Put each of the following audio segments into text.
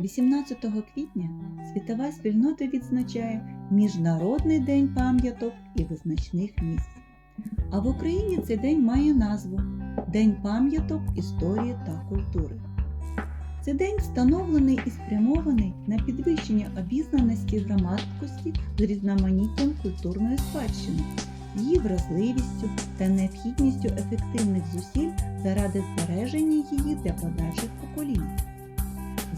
18 квітня світова спільнота відзначає Міжнародний день пам'яток і визначних місць. А в Україні цей день має назву День пам'яток історії та культури. Цей день встановлений і спрямований на підвищення обізнаності громадськості з різноманіттям культурної спадщини, її вразливістю та необхідністю ефективних зусиль заради збереження її для подальших поколінь.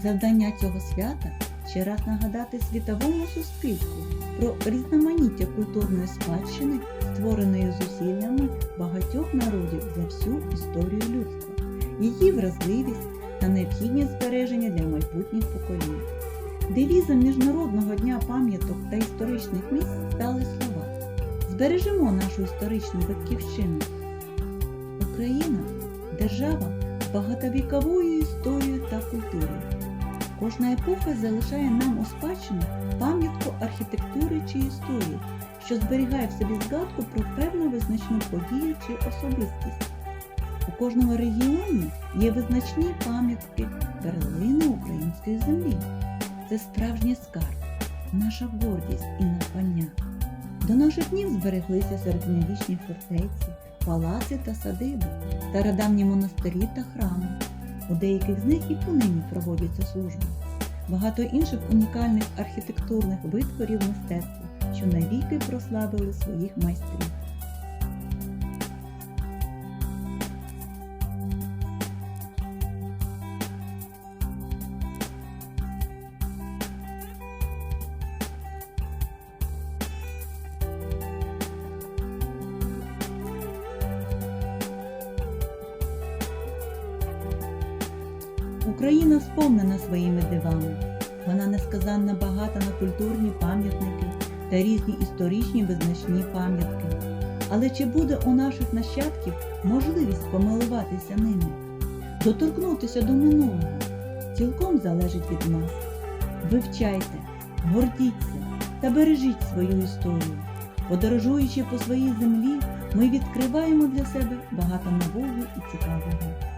Завдання цього свята ще раз нагадати світовому суспільству про різноманіття культурної спадщини, створеної зусиллями багатьох народів за всю історію людства, її вразливість та необхідність збереження для майбутніх поколінь. Девізом Міжнародного дня пам'яток та історичних місць стали слова Збережемо нашу історичну батьківщину. Україна держава з багатовіковою історією та культурою. Кожна епоха залишає нам у спадщину пам'ятку архітектури чи історії, що зберігає в собі згадку про певну визначну подію чи особистість. У кожному регіоні є визначні пам'ятки перлини української землі. Це справжній скарб, наша гордість і надбання. До наших днів збереглися середньовічні фортеці, палаци та садиби, стародавні монастирі та храми. У деяких з них і понині проводяться служби. Багато інших унікальних архітектурних витворів мистецтва, що навіки прославили своїх майстрів. Україна сповнена своїми дивами. Вона несказанно багата на культурні пам'ятники та різні історичні визначні пам'ятки. Але чи буде у наших нащадків можливість помилуватися ними, доторкнутися до минулого? Цілком залежить від нас. Вивчайте, гордіться та бережіть свою історію. Подорожуючи по своїй землі, ми відкриваємо для себе багато нового і цікавого.